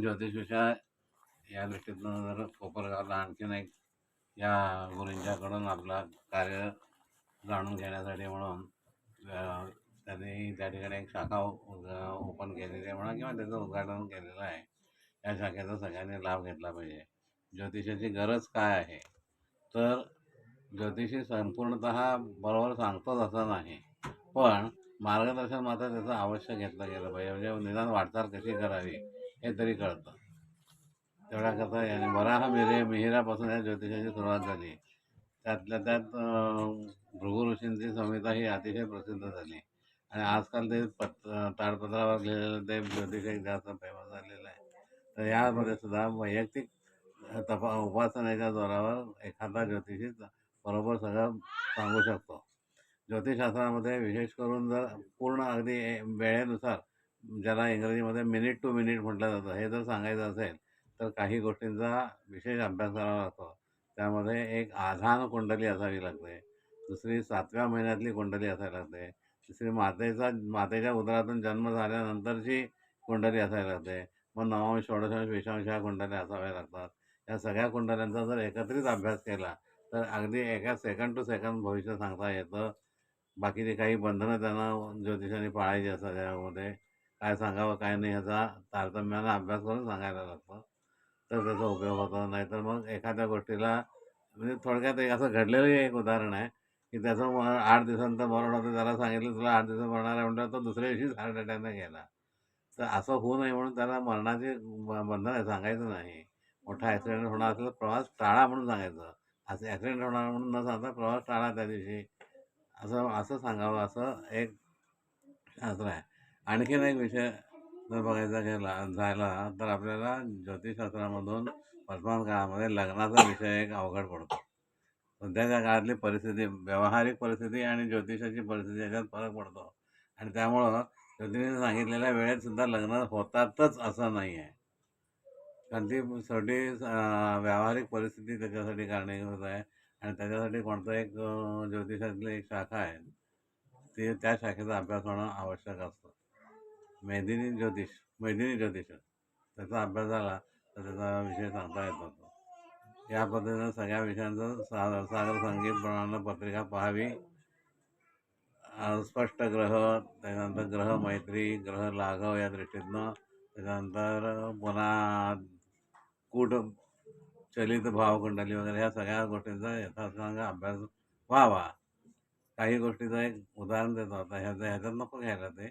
ज्योतिष या दृष्टीतून जर कोपरगावला आणखीन एक या गुरूंच्याकडून आपला कार्य जाणून घेण्यासाठी म्हणून त्यांनी त्या ठिकाणी एक शाखा ओपन केलेली आहे म्हणा किंवा त्याचं उद्घाटन केलेलं आहे. या शाखेचा सगळ्यांनी लाभ घेतला पाहिजे. ज्योतिषाची गरज काय आहे? तर ज्योतिषी संपूर्णत बरोबर सांगतोच असं नाही. पण मार्गदर्शन मात्र त्याचं आवश्यक घेतलं गेलं पाहिजे. म्हणजे निदान वाटचाल कशी करावी? हे तरी कळतं. तेवढ्याकरता याने वराह मिरे मिहिरापासून या ज्योतिषाची सुरुवात झाली. त्यातल्या त्यात भृगु ऋषींची संहिता ही अतिशय प्रसिद्ध झाली. आणि आजकाल ते पत ताडपत्रावर लिहिलेलं ते ज्योतिष एक जास्त फेमस झालेलं आहे. तर यामध्ये सुद्धा वैयक्तिक तपा उपासनेच्या जोरावर एखादा ज्योतिषी बरोबर सगळं सांगू शकतो. ज्योतिषशास्त्रामध्ये विशेष करून जर पूर्ण अगदी वेळेनुसार ज्याला इंग्रजीमध्ये मिनिट टू मिनिट म्हटलं जातं हे जर सांगायचं असेल तर काही गोष्टींचा विशेष अभ्यास करावा लागतो. त्यामध्ये एक आधान कुंडली असावी लागते दुसरी सातव्या महिन्यातली कुंडली असायला लागते तिसरी मातेचा मातेच्या उदरातून जन्म झाल्यानंतरची कुंडली असायला लागते मग नवांश षोडशांश विषांश ह्या कुंडल्या असाव्या लागतात. या सगळ्या कुंडल्यांचा जर एकत्रित अभ्यास केला तर अगदी एका सेकंड टू सेकंड भविष्य सांगता येतं. बाकीचे काही बंधनं त्यांना ज्योतिषाने पाळायची असतात त्यामध्ये काय सांगावं काय नाही ह्याचा तारतम्यानं अभ्यास करून सांगायला लागतं. तर त्याचा उपयोग होतो. नाहीतर मग एखाद्या गोष्टीला म्हणजे थोडक्यात एक असं घडलेलं एक उदाहरण आहे की त्याचं आठ दिवसांचं मरण होतं त्याला सांगितलं तुला आठ दिवसात मरणार आहे म्हणतात तो दुसऱ्या दिवशीच हार्ट अटॅकने गेला. तर असं होऊ नये म्हणून त्याला मरणाचे बंधन आहे सांगायचं नाही. मोठा ॲक्सिडेंट होणार असेल तर प्रवास टाळा म्हणून सांगायचं. असं ॲक्सिडेंट होणार म्हणून न सांगता प्रवास टाळा त्या दिवशी. असं असं सांगावं असं एक शास्त्र आहे. आणखीन एक विषय जर बघायचा गेला झाला तर आपल्याला ज्योतिषशास्त्रामधून वर्तमान काळामध्ये लग्नाचा विषय एक अवघड पडतो. सध्याच्या काळातली परिस्थिती व्यावहारिक परिस्थिती आणि ज्योतिषाची परिस्थिती याच्यात फरक पडतो. आणि त्यामुळं ज्योतिषाने सांगितलेल्या वेळेत सुद्धा लग्न होतातच असं नाही आहे. कारण ती शेवटी व्यावहारिक परिस्थिती त्याच्यासाठी कारणीभूत आहे. आणि त्याच्यासाठी कोणतं एक ज्योतिषातली एक शाखा आहे ती त्या शाखेचा अभ्यास होणं आवश्यक असतं. मेदिनी ज्योतिष मैदिनी ज्योतिष त्याचा अभ्यास झाला तर त्याचा विषय सांगता येतो या पद्धतीनं सगळ्या विषयांचं सा सागर संगीत प्रमाणे पत्रिका पाहावी. स्पष्ट ग्रह त्याच्यानंतर ग्रह मैत्री ग्रह लाघव या दृष्टीतनं. त्याच्यानंतर पुन्हा कूट चलित भावकुंडली वगैरे ह्या सगळ्या गोष्टींचा यथासांग अभ्यास व्हावा. काही गोष्टीचं एक उदाहरण देतो. आता ह्याचं ह्याच्यात नको घ्यायला ते.